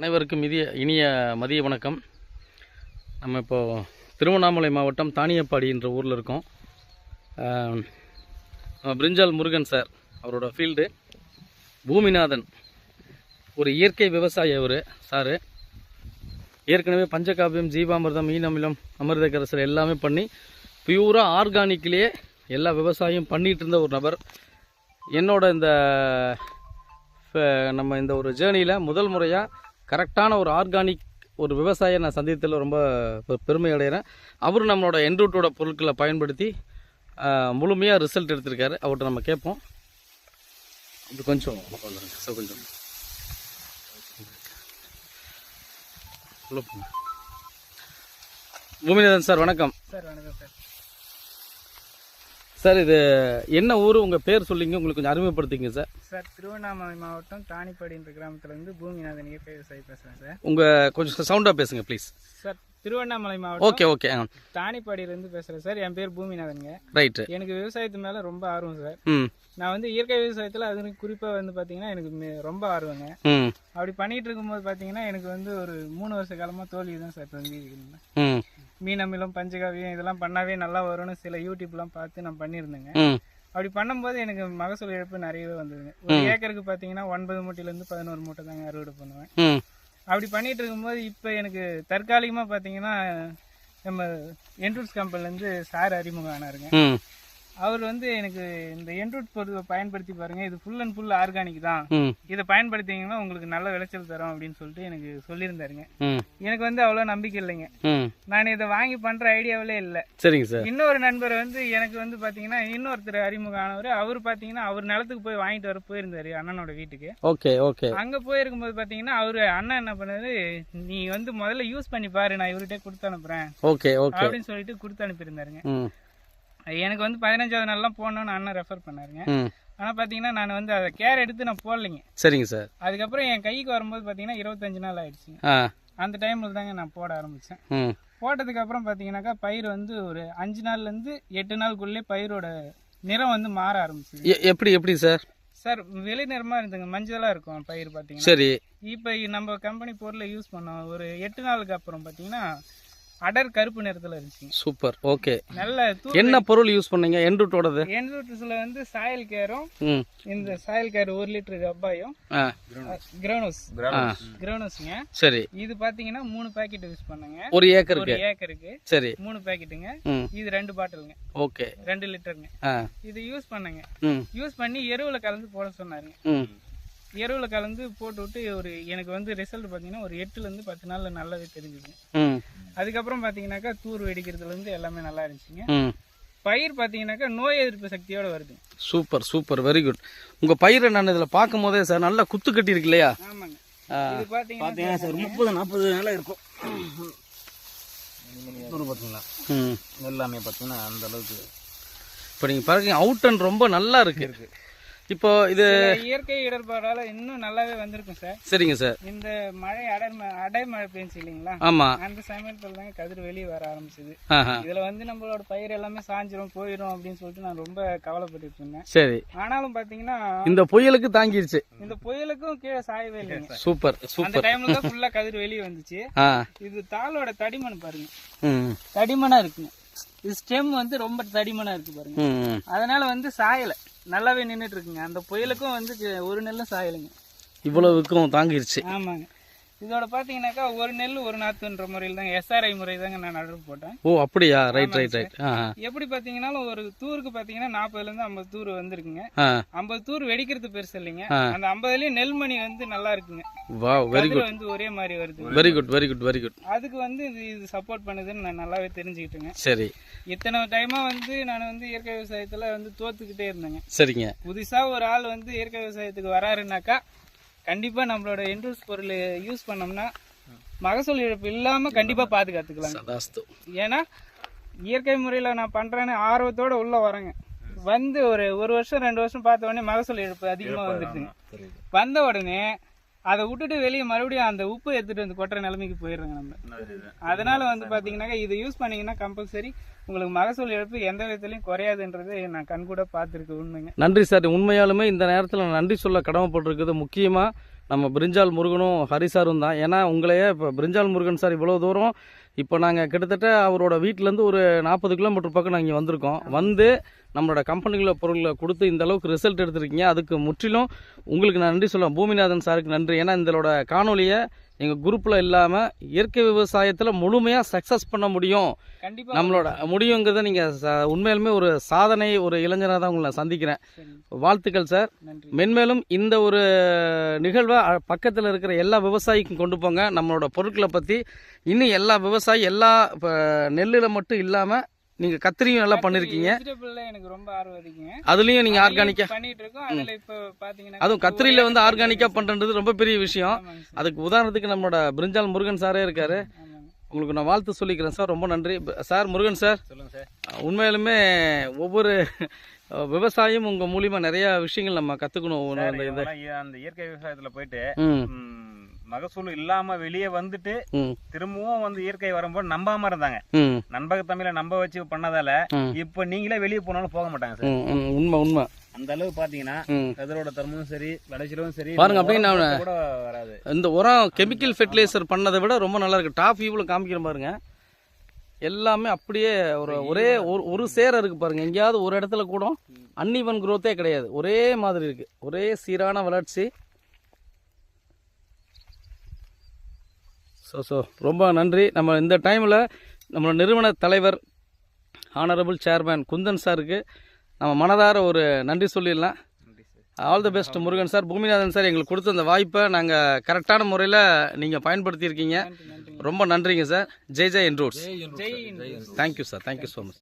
அனைவருக்கும் இதிய இனிய மதிய வணக்கம். நம்ம இப்போது திருவண்ணாமலை மாவட்டம் தானியப்பாடி என்ற ஊரில் இருக்கோம். நம்ம பிரிஞ்சால் முருகன் சார் அவரோட ஃபீல்டு. பூமிநாதன் ஒரு இயற்கை விவசாயி அவர் சாரு. ஏற்கனவே பஞ்சகாவியம் ஜீவாமிர்தம் மீனமிலம் அமிர்த கரசல் எல்லாமே பண்ணி பியூராக ஆர்கானிக்லேயே எல்லா விவசாயம் பண்ணிகிட்டு இருந்த ஒரு நபர். என்னோட இந்த நம்ம இந்த ஒரு ஜேர்னியில் முதல் முறையாக கரெக்டான ஒரு ஆர்கானிக் ஒரு விவசாயியை நான் சந்தித்ததில் ரொம்ப பெருமை அடைகிறேன் அவர் நம்மளோட என்ரூட்டோட பொருட்களை பயன்படுத்தி முழுமையாக ரிசல்ட் எடுத்திருக்காரு. அவர்கிட்ட நம்ம கேட்போம். அப்படி கொஞ்சம் சார் கொஞ்சம். பூமிநாதன் சார் வணக்கம். சார் வணக்கம் சார். சார் இது என்ன ஊர்? உங்கள் பேர் சொல்லிங்க உங்களுக்கு கொஞ்சம் அறிமுகப்படுத்திங்க சார். சார் திருவண்ணாமலை மாவட்டம் தானிப்பாடின்ற கிராமத்துலேருந்து பூமிநாதன் இயற்கை விவசாயி பேசுகிறேன் சார். உங்கள் கொஞ்சம் சவுண்டாக பேசுங்க ப்ளீஸ் சார் திருவண்ணாமலை மாவட்டம் ஓகே ஓகே தானிப்பாடியிலேருந்து பேசுகிறேன் சார். என் பேர் பூமிநாதனுங்க ரைட்டு எனக்கு விவசாயத்து மேலே ரொம்ப ஆர்வம் சார். நான் வந்து இயற்கை விவசாயத்தில் அது குறிப்பாக வந்து பார்த்தீங்கன்னா எனக்கு ரொம்ப ஆர்வங்க. அப்படி பண்ணிட்டு இருக்கும்போது பார்த்தீங்கன்னா எனக்கு வந்து ஒரு மூணு வருஷ காலமாக தோல்வி தான் சார் தங்கி மீன் அமிலம் பஞ்சகாவியம் இதெல்லாம் பண்ணாவே நல்லா வரும்னு சில யூடியூப்லாம் பார்த்து நான் பண்ணியிருந்தேங்க. அப்படி பண்ணும்போது எனக்கு மகசூல் இழப்பு நிறையவே வந்ததுங்க. ஒரு ஏக்கருக்கு பார்த்தீங்கன்னா ஒன்பது மூட்டையிலேருந்து பதினோரு மூட்டை தாங்க அறுவடை பண்ணுவேன். அப்படி பண்ணிட்டு இருக்கும்போது இப்போ எனக்கு தற்காலிகமாக பார்த்தீங்கன்னா நம்ம என்ட்ரூட்ஸ் கம்பெனிலேருந்து சார் அறிமுகம் ஆனாருங்க. அவர் வந்து எனக்கு இந்த என்ட்ரூட் பொருளை பயன்படுத்தி பாருங்க. இது ஃபுல் அண்ட் ஃபுல் ஆர்கானிக் தான். இதை பயன்படுத்திங்கன்னா உங்களுக்கு நல்ல விளைச்சல் தரும் அப்படின்னு சொல்லிட்டு எனக்கு சொல்லியிருந்தாருங்க. எனக்கு வந்து அவ்வளோ நம்பிக்கை இல்லைங்க. நான் இதை வாங்கி பண்ணுற ஐடியாவிலே இல்லை. சரிங்க சார். இன்னொரு நண்பர் வந்து எனக்கு வந்து பாத்தீங்கன்னா இன்னொருத்தர் அறிமுகம் ஆனவர் அவர் பாத்தீங்கன்னா அவர் நிலத்துக்கு போய் வாங்கிட்டு வர போயிருந்தாரு அண்ணனோட வீட்டுக்கு. Okay okay. அங்க போயிருக்கும்போது பாத்தீங்கன்னா அவரு அண்ணன் என்ன பண்ணாரு நீ வந்து முதல்ல யூஸ் பண்ணி பாரு நான் இவர்கிட்ட கொடுத்து அனுப்புறேன். Okay okay. அப்படின்னு சொல்லிட்டு கொடுத்து அனுப்பியிருந்தாருங்க. எனக்கு வந்து பதினஞ்சாவது நாள்லாம் போடணும்னு அண்ணன் ரெஃபர் பண்ணாருங்க. ம். ஆனா பாத்தீங்கன்னா நான் வந்து அதை கேர் எடுத்து நான் போடலைங்க சரிங்க சார். அதுக்கப்புறம் என் கைக்கு வரும்போது பாத்தீங்கன்னா இருபத்தஞ்சு நாள் ஆயிடுச்சுங்க. ஆ. அந்த டைம்ல தாங்க நான் போட ஆரம்பிச்சேன். ம். போட்டதுக்கு அப்புறம் பாத்தீங்கன்னாக்கா பயிர் வந்து ஒரு அஞ்சு நாள்ல இருந்து எட்டு நாளுக்குள்ளே பயிரோட நிறம் வந்து மாற ஆரம்பிச்சுது. எ- எப்படி எப்படி சார்? சார் வெளி நிறமா இருந்துங்க. மஞ்சளா இருக்கும் பயிர் பாத்தீங்கன்னா. சரி. இப்போ நம்ம கம்பெனி பொருளை யூஸ் பண்ணோம். ஒரு எட்டு நாளுக்கு அப்புறம் பாத்தீங்கன்னா அடர் கருப்பு நிறத்துல இருந்துச்சுங்க சூப்பர். ஓகே. நல்ல என்ன பொருள் யூஸ் பண்ணீங்க? என்ரூட்டோடது என்ரூட்ஸ்ல வந்து சாயல் கேரும் இந்த சாயல் கேர் ஒரு லிட்டர் டப்பாயும் ஆ. கிரௌனஸ் கிரௌனஸ்ங்க சரி. இது பாத்தீங்கன்னா மூணு பாக்கெட் யூஸ் பண்ணுங்க. ஒரு ஒரு ஏக்கருக்கு. ஏக்கருக்கு சரி. மூணு பாக்கெட்டுங்க இது ரெண்டு பாட்டிலுங்க. ஓகே. ரெண்டு லிட்டருங்க இது யூஸ் பண்ணுங்க. யூஸ் பண்ணி எருவுல கலந்து போட சொன்னாருங்க. ம். எருவுல கலந்து போட்டு விட்டு ஒரு எனக்கு வந்து ரிசல்ட் பார்த்தீங்கன்னா ஒரு எட்டுல இருந்து பத்து நாள்ல நல்லாவே தெரிஞ்சுது. ம். அதுக்கப்புறம் பார்த்தீங்கன்னாக்கா தூர் வெடிக்கிறதுல இருந்து எல்லாமே நல்லா இருந்துச்சுங்க. ம். பயிர் பார்த்தீங்கன்னாக்கா நோய் எதிர்ப்பு சக்தியோட வருது. சூப்பர் சூப்பர் வெரி குட் உங்கள் பயிரை நான் இதில் பார்க்கும் போதே சார் நல்லா குத்து கட்டி இருக்கு இல்லையா? ஆமாங்க. இது பார்த்தீங்கன்னா சார் முப்பது நாற்பது நாளாக இருக்கும். பார்த்தீங்களா ம். எல்லாமே பார்த்தீங்கன்னா அந்த அளவுக்கு. இப்போ நீங்கள் பாருங்க அவுட் அண்ட் ரொம்ப நல்லா இருக்கு. இப்போ இது இயற்கை இடர்பாடால இன்னும் நல்லாவே வந்திருக்கும் சார். சரிங்க சார். இந்த மழை அடர் ம- அடைமழை பெஞ்சு இல்லைங்களா? ஆமாம் அந்த சமயத்துல தாங்க கதிர் வெளியே வர ஆரம்பிச்சது. இதுல வந்து நம்மளோட பயிர் எல்லாமே சாஞ்சிரும் போயிடும் அப்படின்னு சொல்லிட்டு நான் ரொம்ப கவலைப்பட்டுட்டு இருந்தேன். சரி. ஆனாலும் பாத்தீங்கன்னா இந்த புயலுக்கு தாங்கிருச்சு. இந்த புயலுக்கும் கீழே சாயவே இல்லைங்க. சூப்பர் அந்த சூப்பர். டைம்ல தான் ஃபுல்லா கதிர் வெளியே வந்துச்சு. இது தாளோட தடிமன் பாருங்க. ம் தடிமனா இருக்குங்க. இது ஸ்டெம் வந்து ரொம்ப தடிமனா இருக்கு பாருங்க. அதனால வந்து சாயல. நல்லாவே நின்னுட்டு இருக்குங்க. அந்த புயலுக்கும் வந்து ஒரு நெல்லும் சாயலைங்க. இவ்வளவுக்கும் தாங்கிருச்சு. ஆமாங்க. இதோட பாத்தீங்கன்னாக்கா ஒரு நெல் ஒரு நாத்துன்ற முறையில் தாங்க எஸ்ஆர்ஐ முறை தாங்க நான் நடவு போட்டேன். ஓ அப்படியா? ரைட் ரைட் ரைட் எப்படி பாத்தீங்கன்னாலும் ஒரு தூருக்கு பாத்தீங்கன்னா நாற்பதுல இருந்து ஐம்பது தூர் வந்திருக்குங்க. ஐம்பது தூர் வெடிக்கிறது பெருசு இல்லைங்க. அந்த ஐம்பதுலயும் நெல்மணி வந்து நல்லா இருக்குங்க. வா வெரி குட் வந்து ஒரே மாதிரி வருது. Very good very good very good அதுக்கு வந்து இது இது சப்போர்ட் பண்ணுதுன்னு நான் நல்லாவே தெரிஞ்சுக்கிட்டேங்க. சரி. இத்தனை டைமா வந்து நான் வந்து இயற்கை விவசாயத்துல வந்து தோத்துக்கிட்டே இருந்தேங்க. சரிங்க. புதுசா ஒரு ஆள் வந்து இயற்கை விவசாயத்துக்கு வராருனாக்கா கண்டிப்பா நம்மளோட இன்ட்ரூஸ் பொருள் யூஸ் பண்ணோம்னா மகசூல் இழப்பு இல்லாம கண்டிப்பா பாதுகாத்துக்கலாம் ஏன்னா இயற்கை முறையில நான் பண்றேன்னு ஆர்வத்தோட உள்ள வரேங்க வந்து ஒரு ஒரு வருஷம் ரெண்டு வருஷம் பார்த்த உடனே மகசூல் இழப்பு அதிகமா வந்துருச்சுங்க. வந்த உடனே அதை விட்டுட்டு வெளியே மறுபடியும் அந்த உப்பு எடுத்துட்டு வந்து கொட்டுற நிலைமைக்கு போயிடுறோங்க நம்ம. அதனால வந்து பாத்தீங்கன்னாக்கா இதை யூஸ் பண்ணீங்கன்னா கம்பல்சரி உங்களுக்கு மகசூல் இழப்பு எந்த விதத்துலயும் குறையாதுன்றது நான் கண்கூட பார்த்துருக்கு உண்மைங்க. நன்றி சார். உண்மையாலுமே இந்த நேரத்தில் நான் நன்றி சொல்ல கடமைப்பட்டிருக்குது முக்கியமாக நம்ம பிரிஞ்சால் முருகனும் ஹரி சாரும் தான். ஏன்னா உங்களையே இப்போ பிரிஞ்சால் முருகன் சார் இவ்வளோ தூரம் இப்போ நாங்கள் கிட்டத்தட்ட அவரோட வீட்டிலேருந்து ஒரு நாற்பது கிலோமீட்டர் பக்கம் நாங்கள் வந்திருக்கோம். வந்து நம்மளோட கம்பெனிகள பொருளை கொடுத்து இந்த அளவுக்கு ரிசல்ட் எடுத்திருக்கீங்க. அதுக்கு முற்றிலும் உங்களுக்கு நான் நன்றி சொல்லுவேன் பூமிநாதன் சாருக்கு நன்றி. ஏன்னா இதோட காணொலியை எங்கள் குரூப்பில் இல்லாமல் இயற்கை விவசாயத்தில் முழுமையாக சக்ஸஸ் பண்ண முடியும். கண்டிப்பா. நம்மளோட முடியுங்கிறத நீங்கள் உண்மையிலுமே ஒரு சாதனை ஒரு இளைஞராக தான் உங்களை சந்திக்கிறேன். சரி. வாழ்த்துக்கள் சார். மென்மேலும் இந்த ஒரு நிகழ்வை பக்கத்தில் இருக்கிற எல்லா விவசாயிக்கும் கொண்டு போங்க. நம்மளோட பொருட்களை பற்றி இன்னும் எல்லா விவசாயி எல்லா இப்போ நெல்லில் மட்டும் இல்லாமல் நீங்கள் கத்திரியும் நல்லா பண்ணியிருக்கீங்க வெஜிடபிள்ல எனக்கு ரொம்ப ஆர்வம் அதிகங்க அதுலேயும் நீங்கள் ஆர்கானிக்காக பண்ணிட்டு இருக்கோம் அதுல இப்போ பாத்தீங்கன்னா அதுவும் கத்திரியில் வந்து ஆர்கானிக்காக பண்ணுறது ரொம்ப பெரிய விஷயம். அதுக்கு உதாரணத்துக்கு நம்மளோட பிரிஞ்சால் முருகன் சாரே இருக்காரு. உங்களுக்கு நான் வாழ்த்து சொல்லிக்கிறேன் சார். ரொம்ப நன்றி. Sir Murugan sir. சொல்லுங்க சார். உண்மையிலுமே ஒவ்வொரு விவசாயம் உங்க மூலியமா நிறைய விஷயங்கள் நம்ம கத்துக்கணும். அந்த இயற்கை விவசாயத்துல போயிட்டு மகசூல் இல்லாம வெளியே வந்துட்டு திரும்பவும் வந்து இயற்கை வரும்போது நம்பாம இருந்தாங்க. நண்பக தமிழை நம்ப வச்சு பண்ணதால. இப்ப நீங்களே வெளியே போனாலும் போக மாட்டாங்க சார். உண்மை உண்மை. அந்த அளவு பாத்தீங்கன்னா கதிரோட தரமும் சரி விளைச்சலும் சரி பாருங்க, அப்படியே கூட வராது. இந்த உரம் கெமிக்கல் ஃபெர்டிலைசர் பண்ணதை விட ரொம்ப நல்லா இருக்கு. டாப் வியூவில் காமிக்கிற பாருங்க. எல்லாமே அப்படியே ஒரு ஒரே ஒரு ஒரு சேர இருக்கு பாருங்க. எங்கேயாவது ஒரு இடத்துல கூட அன்இவன் growth-ஏ கிடையாது. ஒரே மாதிரி இருக்கு. ஒரே சீரான வளர்ச்சி. ஸோ ஸோ ரொம்ப நன்றி. நம்ம இந்த டைமில் நம்ம நிறுவன தலைவர் ஆனரபிள் சேர்மேன் குந்தன் சாருக்கு நம்ம மனதார ஒரு நன்றி சொல்லிடலாம். All the best Murugan sir Boominathan sir எங்களுக்கு கொடுத்த இந்த வாய்ப்பை நாங்கள் கரெக்டான முறையில் நீங்கள் பயன்படுத்தியிருக்கீங்க. ரொம்ப நன்றிங்க சார் ஜெய் ஜெய் என்ரூட்ஸ் Jai thank you sir thank you so much